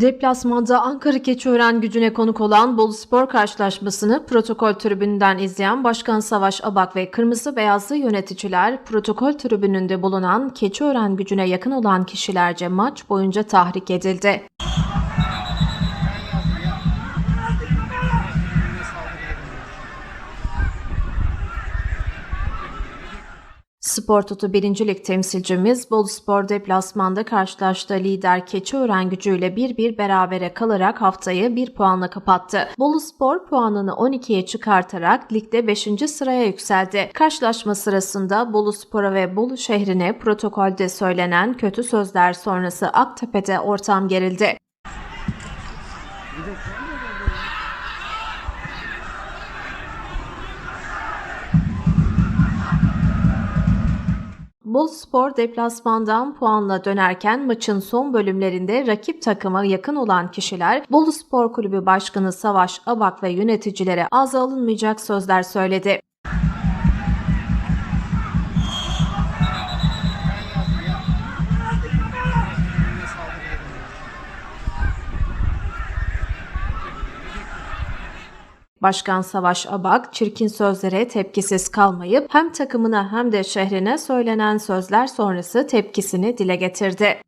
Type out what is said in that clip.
Deplasmanda Ankara Keçiören gücüne konuk olan Bolu Spor karşılaşmasını protokol tribününden izleyen Başkan Savaş Abak ve Kırmızı Beyazlı yöneticiler protokol tribününde bulunan Keçiören gücüne yakın olan kişilerce maç boyunca tahrik edildi. Spor Toto 1. Lig temsilcimiz Bolu Spor deplasmanda karşılaştığı lider Keçiören gücüyle 1-1 berabere kalarak haftayı 1 puanla kapattı. Bolu Spor puanını 12'ye çıkartarak ligde 5. sıraya yükseldi. Karşılaşma sırasında Bolu Spor'a ve Bolu şehrine protokolde söylenen kötü sözler sonrası Aktepe'de ortam gerildi. Bolu Spor deplasmandan puanla dönerken maçın son bölümlerinde rakip takıma yakın olan kişiler Bolu Spor Kulübü Başkanı Savaş Abak ve yöneticilere ağza alınmayacak sözler söyledi. Başkan Savaş Abak çirkin sözlere tepkisiz kalmayıp hem takımına hem de şehrine söylenen sözler sonrası tepkisini dile getirdi.